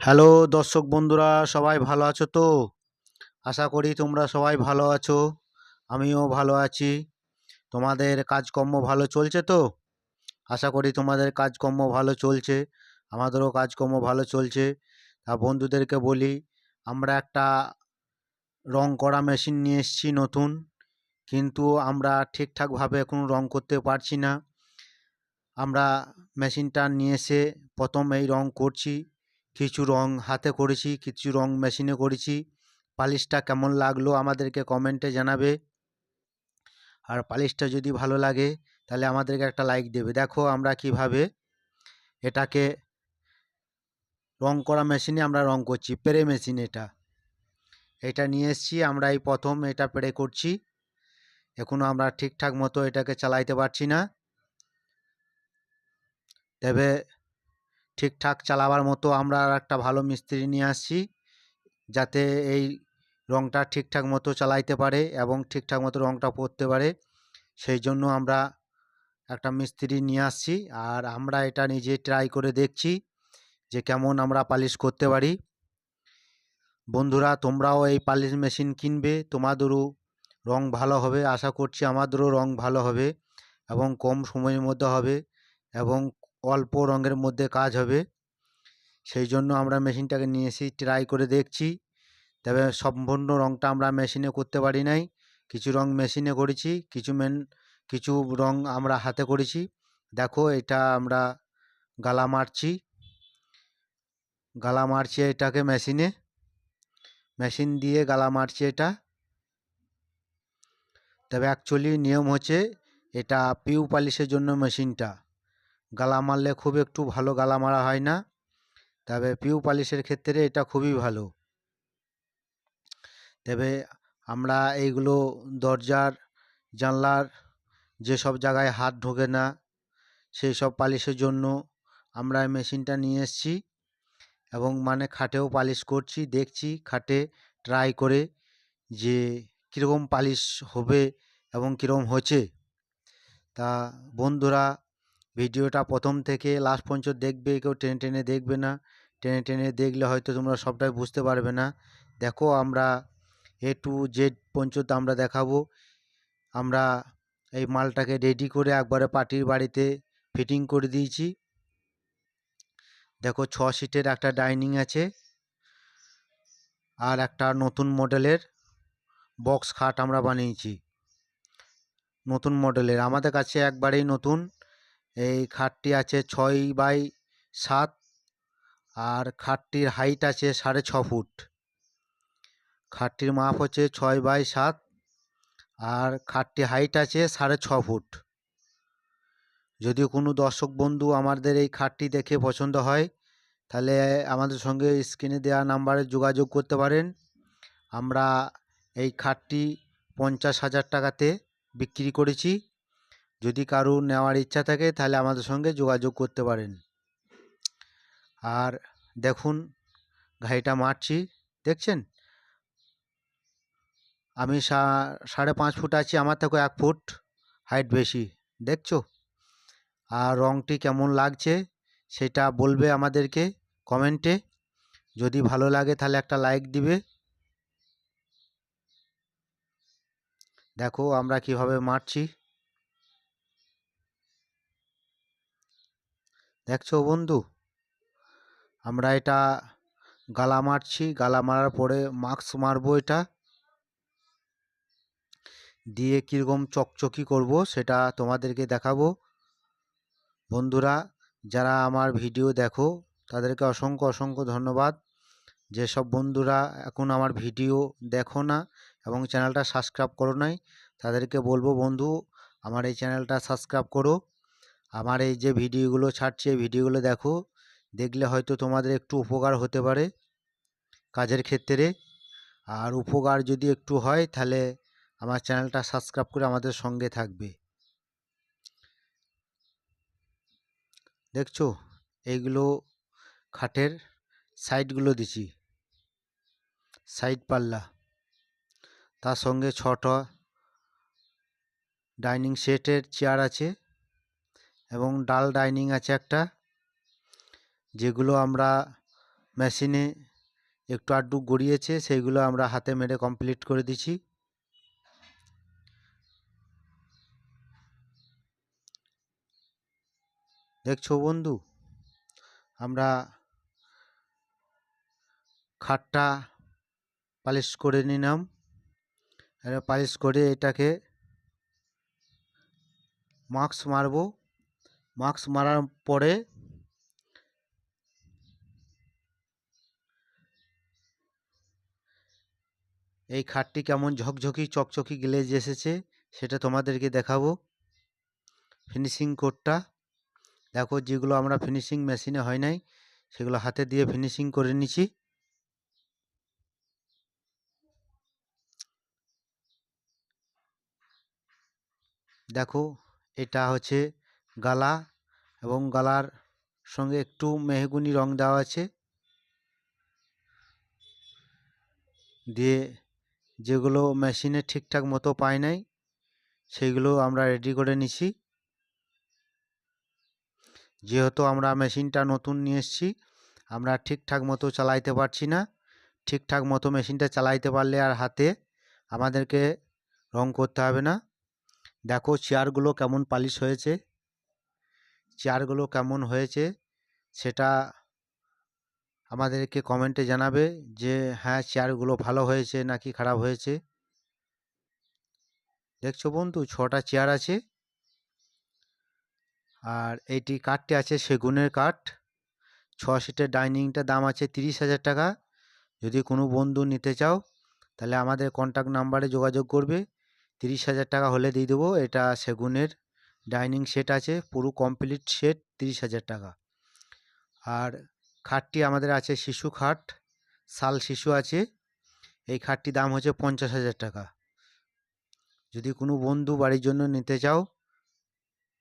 Hello দর্শক বন্ধুরা, সবাই ভালো আছো তো? আশা করি তোমরা সবাই ভালো আছো, আমিও ভালো আছি। তোমাদের কাজকর্ম ভালো চলছে তো? আশা করি তোমাদের কাজকর্ম ভালো চলছে, আমাদেরও কাজকর্ম ভালো চলছে। তা বন্ধুদেরকে বলি, আমরা একটা রং করা মেশিন নিয়ে এসেছি নতুন, কিন্তু আমরা ঠিকঠাকভাবে এখন রং করতে পারছি না। আমরা মেশিনটা নিয়ে এসে প্রথম এই রং করছি। কিছু রং হাতে করেছি, কিছু রং মেশিনে করেছি। পালিশটা কেমন লাগল আমাদেরকে কমেন্টে জানাবে। আর পালিশটা যদি ভালো লাগে, তাহলে আমাদেরকে একটা লাইক দেবে। দেখো আমরা কীভাবে এটাকে রং করা মেশিনে আমরা রং করছি, পেরে মেশিন এটা। এটা নিয়ে এসেছি, আমরা এই প্রথম এটা পেরে করছি। এখনও আমরা ঠিকঠাক মতো এটাকে চালাইতে পারছি না। তবে ঠিকঠাক চালাবার মতো আমরা আর একটা ভালো মিস্ত্রি নিয়ে আসছি। যাতে এই রংটা ঠিকঠাক মতো চালাইতে পারে এবং ঠিকঠাক মতো রংটা পড়তে পারে। সেই জন্য আমরা একটা মিস্ত্রি নিয়ে আসছি আর আমরা এটা নিজে ট্রাই করে দেখছি যে কেমন আমরা পালিশ করতে পারি। বন্ধুরা, তোমরাও এই পালিশ মেশিন কিনবে, তোমাদেরও রং ভালো হবে। আশা করছি আমাদেরও রং ভালো হবে এবং কম সময়ের মধ্যে হবে এবং অল্প রঙের মধ্যে কাজ হবে। সেই জন্য আমরা মেশিনটাকে নিয়ে এসে ট্রাই করে দেখছি। তবে সম্পূর্ণ রঙটা আমরা মেশিনে করতে পারি নাই। কিছু রং মেশিনে করেছি, কিছু মেন, কিছু রং আমরা হাতে করেছি। দেখো, এটা আমরা গালা মারছি। গালা মারছি এটাকে মেশিনে। মেশিন দিয়ে গালা মারছি এটা। তবে অ্যাকচুয়ালি নিয়ম হচ্ছে, এটা পিউ পালিশের জন্য মেশিনটা। গালা মারলে খুব একটু ভালো গালা মারা হয় না। তবে পিউ পালিশের ক্ষেত্রে এটা খুবই ভালো। তবে আমরা এইগুলো দরজার, জানলার যেসব জায়গায় হাত ঢোকে না সেই সব পালিশের জন্য আমরা মেশিনটা নিয়ে এসেছি এবং মানে খাটেও পালিশ করছি, দেখছি, খাটে ট্রাই করে যে কীরকম পালিশ হবে এবং কীরকম হচ্ছে তা বন্ধুরা ভিডিওটা প্রথম থেকে লাস্ট পর্যন্ত দেখবে, কেউ টেনে টেনে দেখবে না। টেনে টেনে দেখলে হয়তো তোমরা সবটাই বুঝতে পারবে না। দেখো, আমরা এ টু জেড পর্যন্ত আমরা দেখাবো। আমরা এই মালটাকে রেডি করে একবারে পার্টির বাড়িতে ফিটিং করে দিয়েছি। দেখো, ছ সিটের একটা ডাইনিং আছে আর একটা নতুন মডেলের বক্স খাট আমরা বানিয়েছি। নতুন মডেলের আমাদের কাছে একবারেই নতুন। এই খাটটি আছে ছয় বাই সাত আর খাটটির হাইট আছে সাড়ে ছ ফুট। খাটটির মাপ হচ্ছে ছয় বাই সাত আর খাটটি হাইট আছে সাড়ে ছ ফুট। যদি কোনো দর্শক বন্ধু আমাদের এই খাটটি দেখে পছন্দ হয়, তাহলে আমাদের সঙ্গে স্ক্রিনে দেওয়া নাম্বারে যোগাযোগ করতে পারেন। আমরা এই খাটটি পঞ্চাশ হাজার টাকাতে বিক্রি করেছি। যদি কারও নেওয়ার ইচ্ছা থাকে, তাহলে আমাদের সঙ্গে যোগাযোগ করতে পারেন। আর দেখুন ঘাইটা মারছি, দেখছেন? আমি সাড়ে পাঁচ ফুট আছি, আমার থেকে এক ফুট হাইট বেশি, দেখছ? আর রঙটি কেমন লাগছে, সেটা বলবে আমাদেরকে কমেন্টে যদি ভালো লাগে, তাহলে একটা লাইক দিবে। দেখো, আমরা কীভাবে মারছি। দেখছ বন্ধু? আমরা এটা গালা মারছি, গালা মারার পরে মাস্ক মারবো এটা। দিয়ে কীরকম চকচকি করব সেটা তোমাদেরকে দেখাবো। বন্ধুরা, যারা আমার ভিডিও দেখো, তাদেরকে অসংখ্য অসংখ্য ধন্যবাদ। যেসব বন্ধুরা এখন আমার ভিডিও দেখো না এবং চ্যানেলটা সাবস্ক্রাইব করো নাই, তাদেরকে বলব বন্ধু, আমার এই চ্যানেলটা সাবস্ক্রাইব করো। আমার এই যে ভিডিওগুলো ছাড়ছি, এই ভিডিওগুলো দেখো। দেখলে হয়তো তোমাদের একটু উপকার হতে পারে কাজের ক্ষেত্রে। আর উপকার যদি একটু হয়, তাহলে আমার চ্যানেলটা সাবস্ক্রাইব করে আমাদের সঙ্গে থাকবে। দেখছ? এইগুলো খাটের সাইডগুলো দিছি। সাইড পাল্লা। তার সঙ্গে ছটা ডাইনিং সেটের চেয়ার আছে। এবং ডাল ডাইনিং আছে একটা, যেগুলো আমরা মেশিনে একটু আধটু গড়িয়েছে, সেইগুলো আমরা হাতে মেরে কমপ্লিট করে দিছি দেখছ বন্ধু, আমরা খাটটা পালিশ করে নিলাম। পালিশ করে এটাকে মাস্ক মারবো। মাস্ক মারার পরে এই খাটটি কেমন ঝকঝকি, চকচকি গ্লেজ এসেছে সেটা তোমাদেরকে দেখাবো। ফিনিশিং কোডটা দেখো যেগুলো আমরা ফিনিশিং মেশিনে হয় নাই, সেগুলো হাতে দিয়ে ফিনিশিং করে নিছি দেখো, এটা হচ্ছে গালা এবং গালার সঙ্গে একটু মেহগুনি রং দেওয়া আছে। দিয়ে যেগুলো মেশিনে ঠিকঠাক মতো পায় নাই সেইগুলো আমরা রেডি করে নিছি। যেহেতু আমরা মেশিনটা নতুন নিয়ে এসেছি, আমরা ঠিকঠাক মতো চালাইতে পারছি না। ঠিকঠাক মতো মেশিনটা চালাইতে পারলে আর হাতে আমাদেরকে রং করতে হবে না। দেখো চেয়ারগুলো কেমন পালিশ হয়েছে। চেয়ারগুলো কেমন হয়েছে, সেটা আমাদেরকে কমেন্টে জানাবে যে হ্যাঁ চেয়ারগুলো ভালো হয়েছে নাকি খারাপ হয়েছে? দেখছ বন্ধু, ছটা চেয়ার আছে। আর এইটি কাঠটি আছে সেগুনের কাঠ ছ সিটের ডাইনিংটার দাম আছে তিরিশ হাজার টাকা। যদি কোনো বন্ধু নিতে চাও, তাহলে আমাদের কন্ট্যাক্ট নাম্বারে যোগাযোগ করবে। তিরিশ হাজার টাকা হলে দিয়ে দেবো, এটা সেগুনের। ডাইনিং সেট আছে, পুরো কমপ্লিট সেট তিরিশ হাজার টাকা। আর খাটটি আমাদের আছে শিশু খাট, শাল শিশু আছে, এই খাটটির দাম হচ্ছে পঞ্চাশ হাজার টাকা। যদি কোনো বন্ধু বাড়ির জন্য নিতে চাও,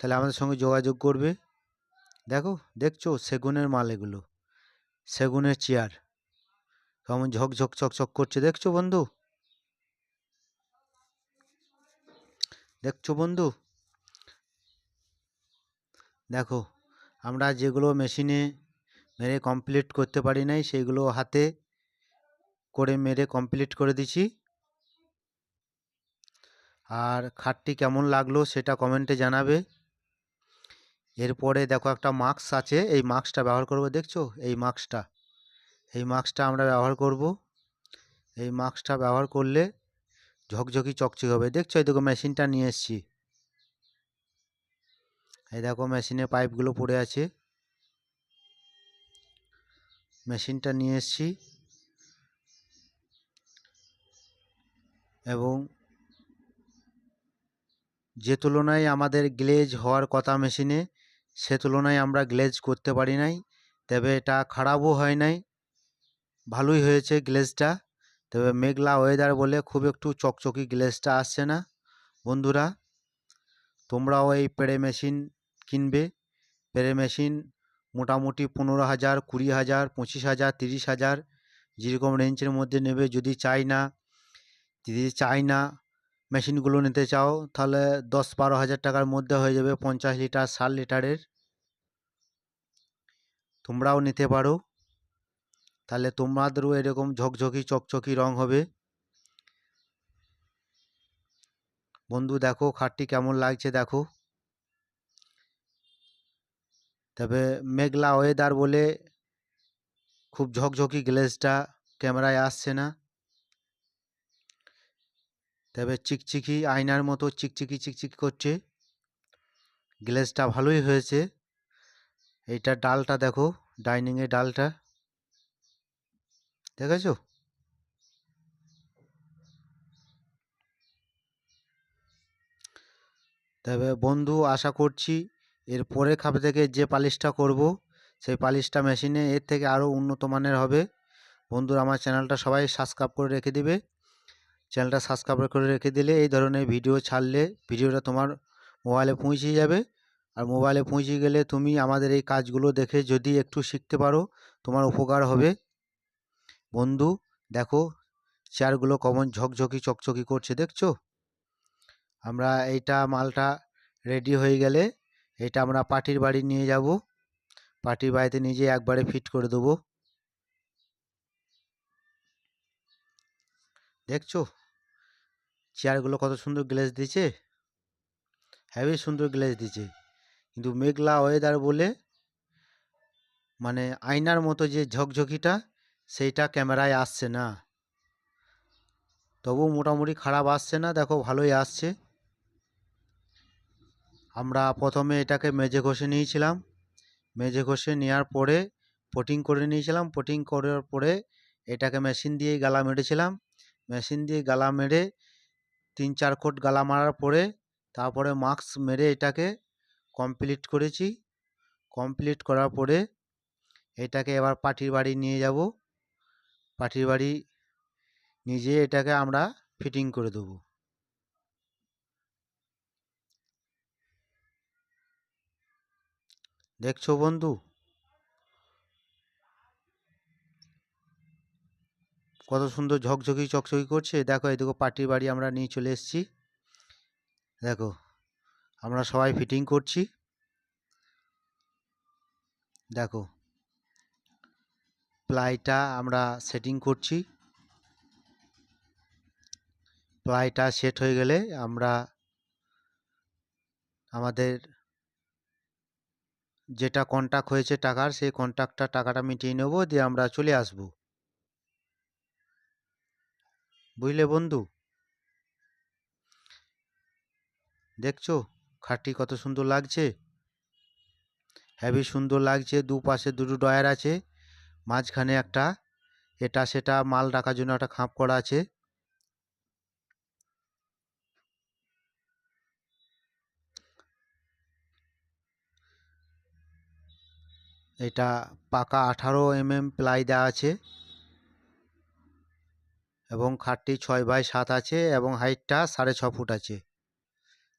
তাহলে আমাদের সঙ্গে যোগাযোগ করবে। দেখো, দেখছ সেগুনের মাল এগুলো, সেগুনের চেয়ার। কেমন ঝকঝক, চকচক করছে, দেখছ বন্ধু? দেখছ বন্ধু? দেখো, আমরা যেগুলো মেশিনে মেরে কমপ্লিট করতে পারি নাই, সেইগুলো হাতে করে মেরে কমপ্লিট করে দিছি আর খাটটি কেমন লাগল সেটা কমেন্টে জানাবে। এরপরে দেখো একটা মাস্ক আছে, এই মাস্কটা ব্যবহার করব, দেখছ? এই মাস্কটা এই মাস্কটা আমরা ব্যবহার করব। এই মাস্কটা ব্যবহার করলে ঝকঝকি চকচক হবে। দেখছ? এই দেখো মেশিনটা নিয়ে এসছি। এই দেখো মেশিনে পাইপগুলো পড়ে আছে। মেশিনটা নিয়ে এসছি। এবং যে তুলনায় আমাদের গ্লেজ হওয়ার কথা মেশিনে, সে তুলনায় আমরা গ্লেজ করতে পারি নাই। তবে এটা খারাপও হয় নাই। ভালোই হয়েছে গ্লেজটা। তবে মেঘলা ওয়েদার বলে খুব একটু চকচকি গ্লেজটা আসছে না। বন্ধুরা, তোমরাও এই পেড়ে মেশিন কিনবে। পেড়ে মেশিন মোটামুটি পনেরো হাজার, কুড়ি হাজার, পঁচিশ হাজার, তিরিশ হাজার যেরকম রেঞ্জের মধ্যে নেবে। যদি চাই না, যদি চাই না মেশিনগুলো নিতে চাও, তাহলে দশ বারো হাজার টাকার মধ্যে হয়ে যাবে পঞ্চাশ লিটার, ষাট লিটারের। তোমরাও নিতে পারো। তাহলে তোমাদেরও এরকম ঝকঝকি, চকচকি রং হবে। বন্ধু, দেখো, খাটটি কেমন লাগছে, দেখো। তবে মেঘলা ওয়েদার বলে খুব ঝকঝকি গ্লেজটা ক্যামেরায় আসছে না। তবে চিকচিকি আয়নার মতো চিকচিকি চিকচিকি করছে। গ্লেজটা ভালোই হয়েছে। এইটা ডালটা দেখো ডাইনিংয়ের ডালটা। দেখেছ? তবে বন্ধু, আশা করছি এর পরের খাপে থেকে যে পালিশটা করব, সেই পালিশটা মেশিনে এর থেকে আরও উন্নত মানের হবে। বন্ধুরা, আমার চ্যানেলটা সবাই সাবস্ক্রাইব করে রেখে দিবে। চ্যানেলটা সাবস্ক্রাইব করে রেখে দিলে এই ধরনের ভিডিও ছাড়লে ভিডিওটা তোমার মোবাইলে পৌঁছে যাবে। আর মোবাইলে পৌঁছে গেলে তুমি আমাদের এই কাজগুলো দেখে যদি একটু শিখতে পারো, তোমার উপকার হবে। বন্ধু, দেখো, চেয়ারগুলো কমন ঝকঝকি চকচকি করছে, দেখছ? আমরা এইটা মালটা রেডি হয়ে গেলে এটা আমরা পাটির বাড়ি নিয়ে যাব। পাটির বাড়িতে নিজে একবারে ফিট করে দেবো। দেখছ? চেয়ারগুলো কত সুন্দর গ্লেজ দিয়েছে। হ্যাভি সুন্দর গ্লেজ দিয়েছে। কিন্তু মেঘলা ওয়েদার বলে মানে আয়নার মতো যে ঝকঝকিটা, সেইটা ক্যামেরায় আসছে না। তবু মোটামুটি খারাপ আসছে না, দেখো ভালোই আসছে। আমরা প্রথমে এটাকে মেজে ঘষে নিয়েছিলাম। মেজে ঘষে নেওয়ার পরে পটিং করে নিয়েছিলাম। পটিং করার পরে এটাকে মেশিন দিয়ে গালা মেরেছিলাম। মেশিন দিয়ে গালা মেরে তিন চার কোট গালা মারার পরে তারপরে মাস্ক মেরে এটাকে কমপ্লিট করেছি। কমপ্লিট করার পরে এটাকে এবার পাটির বাড়ি নিয়ে যাব। পাটির বাড়ি যেয়ে এটাকে আমরা ফিটিং করে দেবো। দেখছ বন্ধু? কত সুন্দর ঝকঝকি চকচকি করছে। দেখো, এদিকে পাটির বাড়ি আমরা নিয়ে চলে এসেছি। দেখো, আমরা সবাই ফিটিং করছি। দেখো, প্লাইটা আমরা সেটিং করছি। প্লাইটা সেট হয়ে গেলে আমরা আমাদের যেটা কন্ট্যাক্ট হয়েছে টাকার, সেই কন্ট্যাক্টটা টাকাটা মিটিয়ে নেব, দিয়ে আমরা চলে আসব। বুঝলে বন্ধু? দেখছ? খাটটি কত সুন্দর লাগছে। হ্যাভি সুন্দর লাগছে, দুপাশে দুটো ডয়ার আছে, মাঝখানে একটা, এটা সেটা মাল রাখার জন্য একটা খাপ করা আছে। এটা পাকা আঠারো এম এম প্লাই দেওয়া আছে এবং খাটটি ছয় বাই সাত আছে এবং হাইটটা সাড়ে ছ ফুট আছে।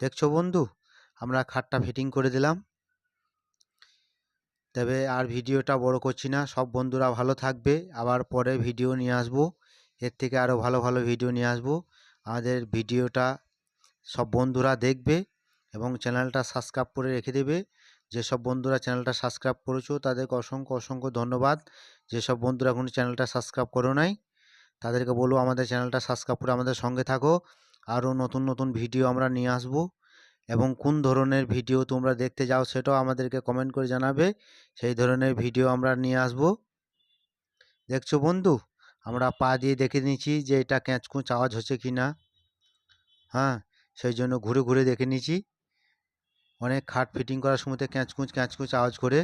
দেখছ বন্ধু? আমরা খাটটা ফিটিং করে দিলাম। তবে আর ভিডিওটা বড় করছি না, সব বন্ধুরা ভালো থাকবে। আবার পরে ভিডিও নিয়ে আসব। এর থেকে আরও ভালো ভালো ভিডিও নিয়ে আসব। আমাদের ভিডিওটা সব বন্ধুরা দেখবে এবং চ্যানেলটা সাবস্ক্রাইব করে রেখে দেবে। যেসব বন্ধুরা চ্যানেলটা সাবস্ক্রাইব করেছ, তাদেরকে অসংখ্য অসংখ্য ধন্যবাদ। যেসব বন্ধুরা এখন চ্যানেলটা সাবস্ক্রাইব করো নাই, তাদেরকে বলব আমাদের চ্যানেলটা সাবস্ক্রাইব করে আমাদের সঙ্গে থাকো। আরও নতুন নতুন ভিডিও আমরা নিয়ে আসব এবং কোন ধরনের ভিডিও তোমরা দেখতে যাও সেটাও আমাদেরকে কমেন্ট করে জানাবে। সেই ধরনের ভিডিও আমরা নিয়ে আসব। দেখছ বন্ধু? আমরা পা দিয়ে দেখে নিচ্ছি যে এটা ক্যাঁচকুচ আওয়াজ হচ্ছে কি না হ্যাঁ সেই জন্য ঘুরে ঘুরে দেখে নিচ্ছি। অনেক খাট ফিটিং করার সময়তে ক্যাঁচকুঁচ ক্যাঁচকুঁচ আওয়াজ করে।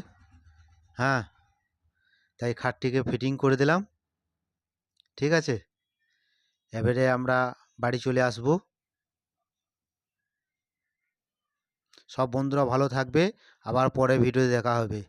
হ্যাঁ তাই খাটটিকে ফিটিং করে দিলাম। ঠিক আছে? এবারে আমরা বাড়ি চলে আসব। সব বন্ধুরা ভালো থাকবে। আবার পরে ভিডিও দেখা হবে।